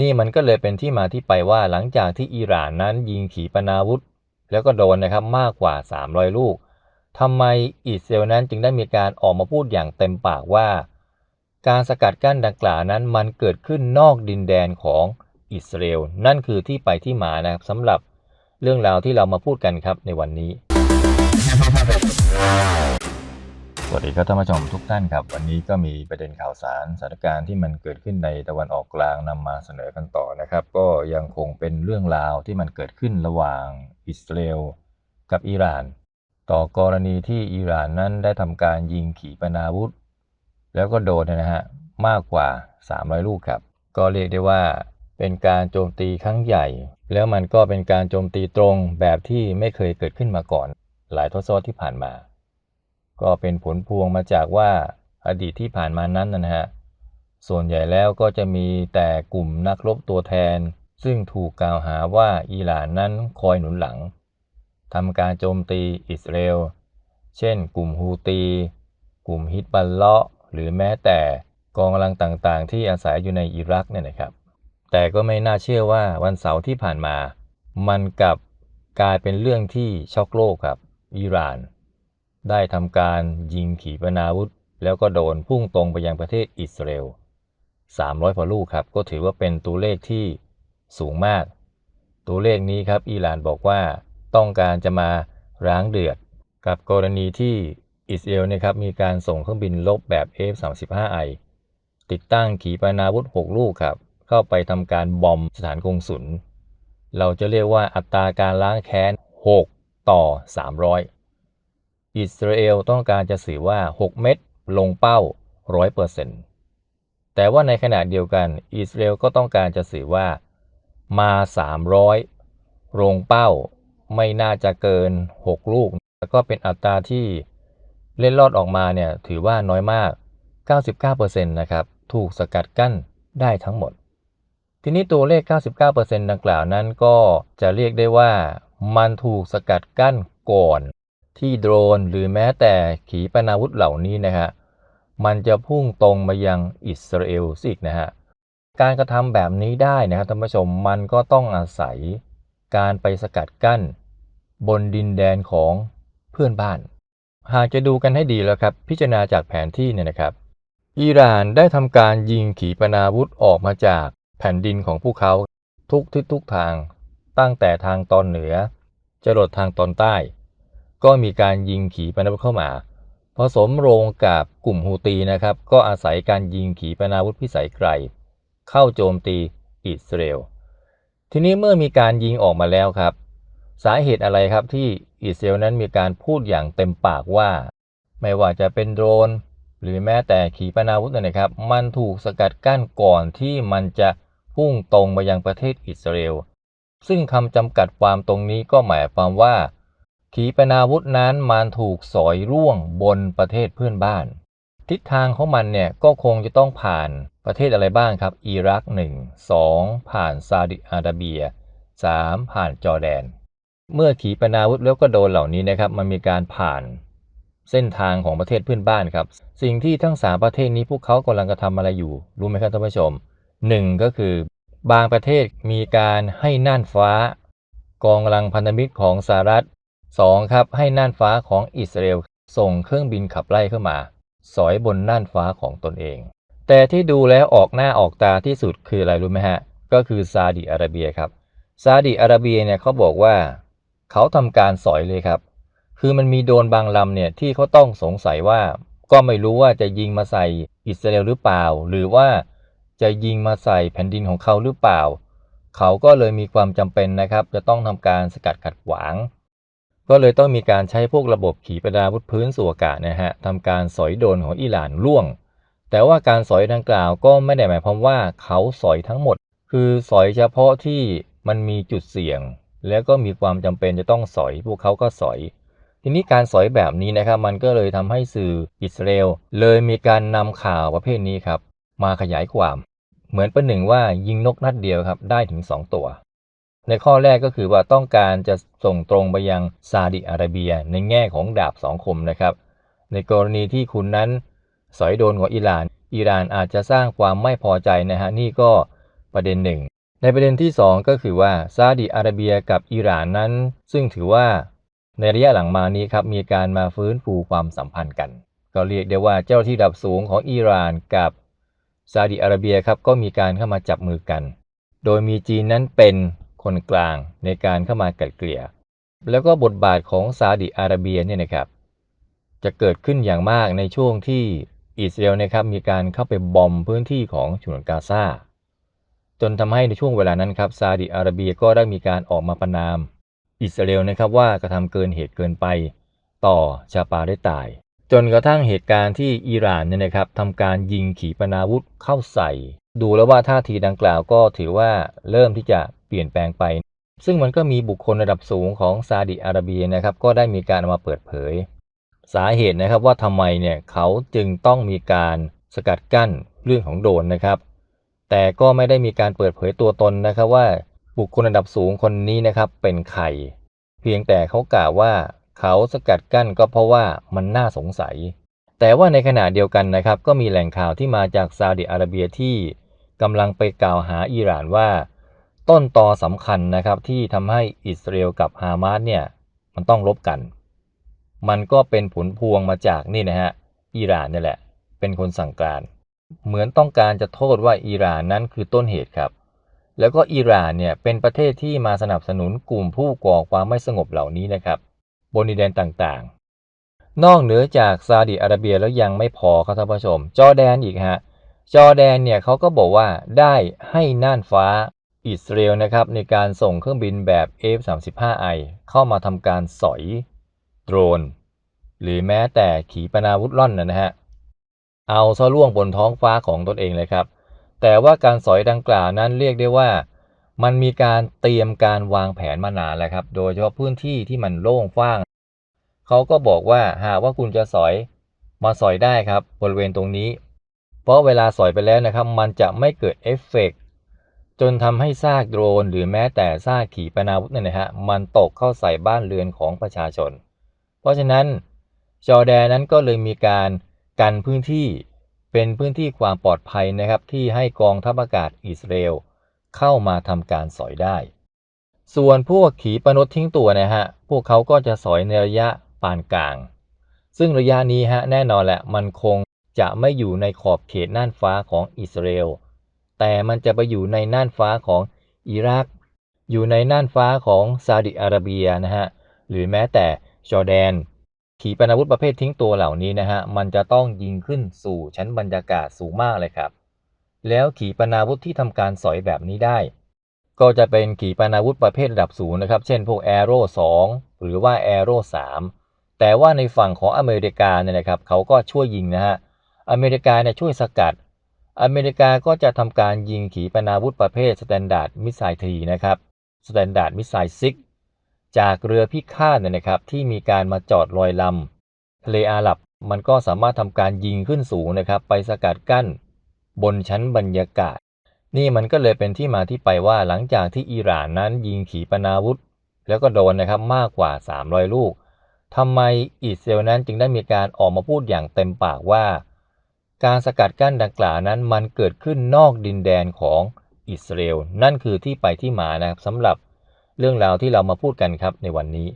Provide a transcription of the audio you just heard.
นี่มันก็เลยเป็นที่มาที่ไปว่าหลังจากที่อิหร่านนั้นยิงขีปนาวุธ แล้วก็โดนนะครับมากกว่า 300 ลูกทำไมอิสราเอลนั้นจึงได้มีการออกมาพูดอย่างเต็มปากว่า การสกัดกั้นดังกล่าวนั้นมันเกิดขึ้นนอกดินแดนของอิสราเอลนั่นคือที่ไปที่มานะครับสำหรับเรื่องราวที่เรามาพูดกันครับในวันนี้ วัสดีครับท่านผู้ชมทุกท่านครับ วันนี้ก็มีประเด็นข่าวสารสถานการณ์ที่มันเกิดขึ้นในตะวันออกกลางนำมาเสนอกันต่อนะครับ ก็ยังคงเป็นเรื่องราวที่มันเกิดขึ้นระหว่างอิสราเอลกับอิหร่าน ต่อกรณีที่อิหร่านนั้นได้ทำการยิงขีปนาวุธ แล้วก็โดนนะฮะมากกว่า 300 ลูกครับ ก็เรียกได้ว่าเป็นการโจมตีครั้งใหญ่ แล้วมันก็เป็นการโจมตีตรงแบบที่ไม่เคยเกิดขึ้นมาก่อน หลายทศวรรษที่ผ่านมา ก็เป็นผลพวงมาจากว่าอดีตที่ผ่านมานั้นนะฮะ ส่วนใหญ่แล้วก็จะมีแต่กลุ่มนักรบตัวแทน ซึ่งถูกกล่าวหาว่าอิหร่านนั้นคอยหนุนหลังทำการโจมตีอิสราเอล เช่น กลุ่มฮูตี กลุ่มฮิตบัลเลาะ หรือแม้แต่กองกำลังต่างๆ ที่อาศัยอยู่ในอิรักเนี่ยนะครับ แต่ก็ไม่น่าเชื่อว่าวันเสาร์ที่ผ่านมา มันกลับกลายเป็นเรื่องที่ช็อกโลกครับ อิหร่าน ได้ทำการยิงขีปนาวุธ แล้วก็โดนพุ่งตรงไปยังประเทศอิสราเอล 300กว่าลูกครับ ก็ถือว่าเป็นตัวเลขที่สูงมาก ตัวเลขนี้ครับอิหร่านบอกว่าต้องการจะมาร้างเดือด กับกรณีที่อิสราเอลนะครับมีการส่งเครื่องบินลบแบบ F-35I ติดตั้งขีปนาวุธ 6 ลูกครับ เข้าไปทำการบอมสถานกงสุลเราจะเรียกว่าอัตราการล้างแค้น 6 ต่อ 300 อิสราเอลต้องการจะสื่อว่า 6 เม็ดลงเป้า 100%แต่ว่าในขณะเดียวกัน อิสราเอลก็ต้องการจะสื่อว่ามา 300 ลงเป้า ไม่น่าจะเกิน 6 ลูก แล้วก็เป็นอัตราที่เล่นรอดออกมาเนี่ยถือว่าน้อยมาก 99%นะครับถูกสกัดกั้นได้ทั้งหมด ทีนี้ตัวเลข 99%ดังกล่าวนั้นก็จะเรียกได้ว่ามันถูกสกัดกั้นก่อน ที่โดรนหรือแม้แต่ขีปนาวุธเหล่านี้นะฮะมันจะพุ่งตรงมายังอิสราเอลสิกนะฮะการกระทำแบบนี้ได้นะครับท่านผู้ชมมันก็ต้องอาศัยการไปสกัดกั้น บนดินแดนของเพื่อนบ้าน หากจะดูกันให้ดีแล้วครับ พิจารณาจากแผนที่เนี่ยนะครับอิหร่านได้ทำการยิงขีปนาวุธออกมาจากแผ่นดินของพวกเขาทุกทิศทุกทางตั้งแต่ทางตอนเหนือจรดทางตอนใต้ ก็มีการยิงขีปนาวุธเข้ามา ผสมโรงกับกลุ่มฮูตีนะครับ ก็อาศัยการยิงขีปนาวุธพิสัยไกล เข้าโจมตีอิสราเอล ทีนี้เมื่อมีการยิงออกมาแล้วครับ สาเหตุอะไรครับที่อิสราเอลนั้นมีการพูดอย่างเต็มปากว่า ไม่ว่าจะเป็นโดรน หรือแม้แต่ขีปนาวุธนะครับ มันถูกสกัดกั้นก่อนที่มันจะพุ่งตรงมายังประเทศอิสราเอล ซึ่งคำจำกัดความตรงนี้ก็หมายความว่า ขีปนาวุธนั้นมันถูกสอยร่วงบนประเทศเพื่อนบ้าน ทิศทางของมันเนี่ยก็คงจะต้องผ่านประเทศอะไรบ้างครับ อิรัก 1 2 ผ่านซาอุดิอาระเบีย 3 ผ่านจอร์แดน เมื่อขีปนาวุธแล้วก็โดนเหล่านี้นะครับ มันมีการผ่านเส้นทางของประเทศเพื่อนบ้านครับ สิ่งที่ทั้งสามประเทศนี้พวกเขากำลังกระทำอะไรอยู่ รู้ไหมครับท่านผู้ชมหนึ่งก็คือบางประเทศมีการให้น่านฟ้ากองกำลังพันธมิตรของสหรัฐ สองครับให้น่านฟ้าของอิสราเอลส่งเครื่องบินขับไล่เข้ามา สอยบนน่านฟ้าของตนเอง แต่ที่ดูแล้วออกหน้าออกตาที่สุดคืออะไรรู้ไหมฮะ ก็คือซาดิอาระเบียครับซาดิอาระเบียเนี่ยเขาบอกว่า เขาทำการสอยเลยครับ คือมันมีโดนบางลำเนี่ยที่เขาต้องสงสัยว่า ก็ไม่รู้ว่าจะยิงมาใส่อิสราเอลหรือเปล่า หรือว่าจะยิงมาใส่แผ่นดินของเขาหรือเปล่า เขาก็เลยมีความจำเป็นนะครับ จะต้องทำการสกัดขัดขวาง ก็เลยต้องมีการใช้พวกระบบขีปนาวุธพื้นสู่อากาศนะฮะทำการสอยโดนของอิหร่านล่วง แต่ว่าการสอยดังกล่าวก็ไม่ได้หมายความว่าเขาสอยทั้งหมด คือสอยเฉพาะที่มันมีจุดเสี่ยง แล้วก็มีความจำเป็นจะต้องสอย พวกเขาก็สอย ทีนี้การสอยแบบนี้นะครับ มันก็เลยทำให้สื่ออิสราเอลเลยมีการนำข่าวประเภทนี้ครับ มาขยายความ เหมือนประหนึ่งว่ายิงนกนัดเดียวครับได้ถึง 2 ตัว ในข้อแรกก็คือว่าต้องการจะส่งตรงไปยังซาดิอาระเบีย ในแง่ของดาบสองคมนะครับ ในกรณีที่คุณนั้นสอยโดนของอิหร่าน อิหร่านอาจจะสร้างความไม่พอใจนะฮะนี่ก็ประเด็นหนึ่ง ในประเด็นที่ 2 ก็คือว่าซาดิอาระเบียกับอิหร่านนั้น ซึ่งถือว่าในระยะหลังมานี้ครับมีการมาฟื้นฟูความสัมพันธ์กัน ก็เรียกได้ว่าเจ้าที่ดับสูงของอิหร่านกับซาดิอาระเบียครับก็มีการเข้ามาจับมือกัน โดยมีจีนนั้นเป็น คนกลางในการเข้ามากล่เกลี่ย แล้วก็บทบาทของซาอุดิอาระเบียเนี่ยนะครับ จะเกิดขึ้นอย่างมากในช่วงที่อิสราเอลนะครับมีการเข้าไปบอมพื้นที่ของฉนวนกาซาจนทำให้ในช่วงเวลานั้นครับซาอุดิอาระเบียก็ได้มีการออกมาประนาม อิสราเอลนะครับว่ากระทำเกินเหตุเกินไป ต่อชาปาเลสไตน์จนกระทั่งเหตุการณ์ที่อิหร่านเนี่ยนะครับทำการยิงขีปนาวุธเข้าใส่ ดูแล้วว่าท่าทีดังกล่าวก็ถือว่าเริ่มที่จะ ปลี่ยนแปลงไป ซึ่งมันก็มีบุคคลระดับสูงของซาดิอาระเบียนะครับก็ได้มีการเอามาเปิดเผย สาเหตุนะครับว่าทำไมเนี่ยเขาจึงต้องมีการสกัดกั้นเรื่องของโดนนะครับ แต่ก็ไม่ได้มีการเปิดเผยตัวตนนะครับว่าบุคคลระดับสูงคนนี้นะครับเป็นใครเพียงแต่เขากล่าวว่าเขาสกัดกั้นก็เพราะว่ามันน่าสงสัย แต่ว่าในขณะเดียวกันนะครับ ก็มีแหล่งข่าวที่มาจากซาอุดิอาระเบียที่กำลังไปกล่าวหาอิหร่านว่า ต้นตอสำคัญนะครับที่ทำให้อิสราเอลกับฮามาสเนี่ยมันต้องลบกัน มันก็เป็นผลพวงมาจากนี่นะฮะอิหร่านนี่แหละ เป็นคนสั่งการ เหมือนต้องการจะโทษว่าอิหร่านนั้นคือต้นเหตุครับ แล้วก็อิหร่านเนี่ยเป็นประเทศที่มาสนับสนุนกลุ่มผู้ก่อความไม่สงบเหล่านี้นะครับ บนดินแดนต่างๆ นอกเหนือจากซาอุดิอาระเบียแล้วยังไม่พอครับท่านผู้ชม จอแดนอีกฮะจอแดนเนี่ยเขาก็บอกว่าได้ให้น่านฟ้า อิสราเอลนะครับในการส่งเครื่องบินแบบ F-35I เข้ามาทำการสอยโดรน หรือแม้แต่ขีปนาวุธล่อนนะฮะ เอาซะล่วงบนท้องฟ้าของตนเองเลยครับ แต่ว่าการสอยดังกล่าวนั้นเรียกได้ว่า มันมีการเตรียมการวางแผนมานานแล้วครับ โดยเฉพาะพื้นที่ที่มันโล่งฟ้าง เขาก็บอกว่าหากว่าคุณจะสอยมาสอยได้ครับบริเวณตรงนี้ เพราะเวลาสอยไปแล้วนะครับ มันจะไม่เกิดเอฟเฟกต์ จนทำให้ซากโดรน หรือแม้แต่ซากขีปนาวุธเนี่ยนะฮะมันตกเข้าใส่บ้านเรือนของประชาชน เพราะฉะนั้นจอแดนนั้นก็เลยมีการกันพื้นที่เป็นพื้นที่ความปลอดภัยนะครับ ที่ให้กองทัพอากาศอิสราเอลเข้ามาทำการสอยได้ ส่วนพวกขีปนาวุธทิ้งตัวนะฮะพวกเขาก็จะสอยในระยะปานกลาง ซึ่งระยะนี้ฮะแน่นอนแหละมันคงจะไม่อยู่ในขอบเขตน่านฟ้าของอิสราเอล แต่มันจะไปอยู่ในน่านฟ้าของอิรัก อยู่ในน่านฟ้าของซาอุดิอาระเบียนะฮะ หรือแม้แต่จอร์แดน ขีปนาวุธประเภททิ้งตัวเหล่านี้นะฮะ มันจะต้องยิงขึ้นสู่ชั้นบรรยากาศสูงมากเลยครับ แล้วขีปนาวุธที่ทำการสอยแบบนี้ได้ ก็จะเป็นขีปนาวุธประเภทระดับสูงนะครับ เช่นพวก a อโร่2หรือว่า a อโร่3แต่ว่าในฝั่งของอเมริกาเนี่ยนะครับ เขาก็ช่วยยิงนะฮะ อเมริกาเนี่ยช่วยสกัด อเมริกาก็จะทำการยิงขีปนาวุธประเภทสแตนดาร์ดมิสไซล์ทีนะครับสแตนดาร์ดมิสไซล์ซิกจากเรือพิฆาตเนี่ยนะครับที่มีการมาจอดลอยลำทะเลอาหรับมันก็สามารถทำการยิงขึ้นสูงนะครับ ไปสกัดกั้นบนชั้นบรรยากาศ นี่มันก็เลยเป็นที่มาที่ไปว่าหลังจากที่อิหร่านนั้นยิงขีปนาวุธ แล้วก็โดนนะครับมากกว่า 300 ลูกทำไมอิสราเอลนั้นจึงได้มีการออกมาพูดอย่างเต็มปากว่า การสกัดกั้นดังกล่าวนั้นมันเกิดขึ้นนอกดินแดนของอิสราเอลนั่นคือที่ไปที่มานะครับสำหรับเรื่องราวที่เรามาพูดกันครับในวันนี้